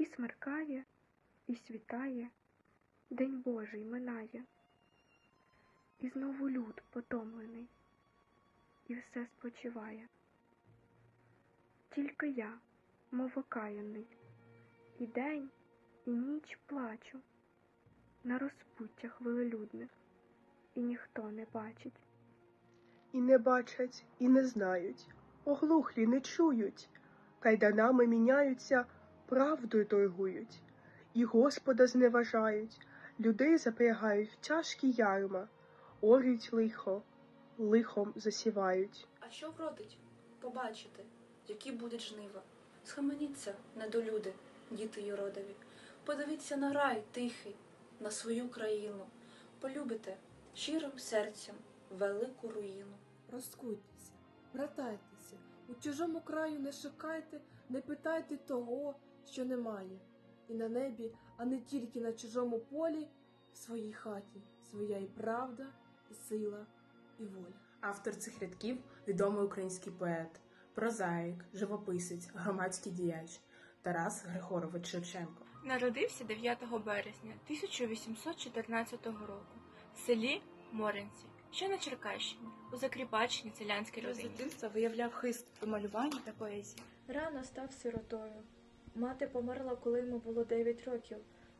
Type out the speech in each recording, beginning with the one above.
І смеркає, і світає, День Божий минає, і знову люд потомлений, і все спочиває. Тільки я, мов окаянний, і день, і ніч плачу на розпуттях велелюдних, і ніхто не бачить. І не бачать, і не знають, оглухлі не чують, кайданами міняються, правдою торгують, і Господа зневажають, людей запрягають в тяжкі ярма, орють лихо, лихом засівають. А що вродить? Побачите, які будуть жнива. Схаменіться, недолюди, діти юродові. Подивіться на рай тихий, на свою країну. Полюбите щирим серцем велику руїну. Розкуйтеся, братайтеся, у чужому краю не шукайте, не питайте того, що немає. І на небі, а не тільки на чужому полі, в своїй хаті своя і правда, і сила, і воля. Автор цих рядків відомий український поет, прозаїк, живописець, громадський діяч Тарас Григорович Шевченко. Народився 9 березня 1814 року в селі Моринці, що на Черкащині, у закріпаченій селянській З дитинства виявляв хист до малювання та поезії. Рано став сиротою. Мати померла, коли йому було 9 років,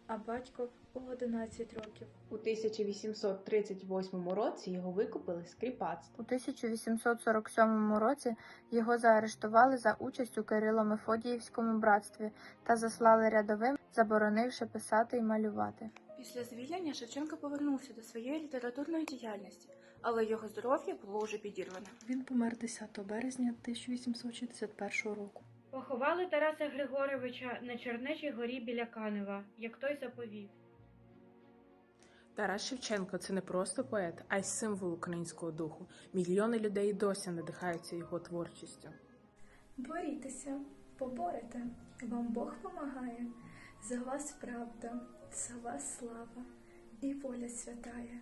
а батько у 11 років. У 1838 році його викупили з кріпацтва. У 1847 році його заарештували за участь у Кирило-Мефодіївському братстві та заслали рядовим, заборонивши писати і малювати. Після звільнення Шевченко повернувся до своєї літературної діяльності, але його здоров'я було вже підірване. Він помер 10 березня 1861 року. Поховали Тараса Григоровича на Чернечій горі біля Канева, як той заповів. Тарас Шевченко це не просто поет, а й символ українського духу. Мільйони людей досі надихаються його творчістю. Борітеся, поборете, вам Бог помагає. За вас правда, за вас слава і воля святая.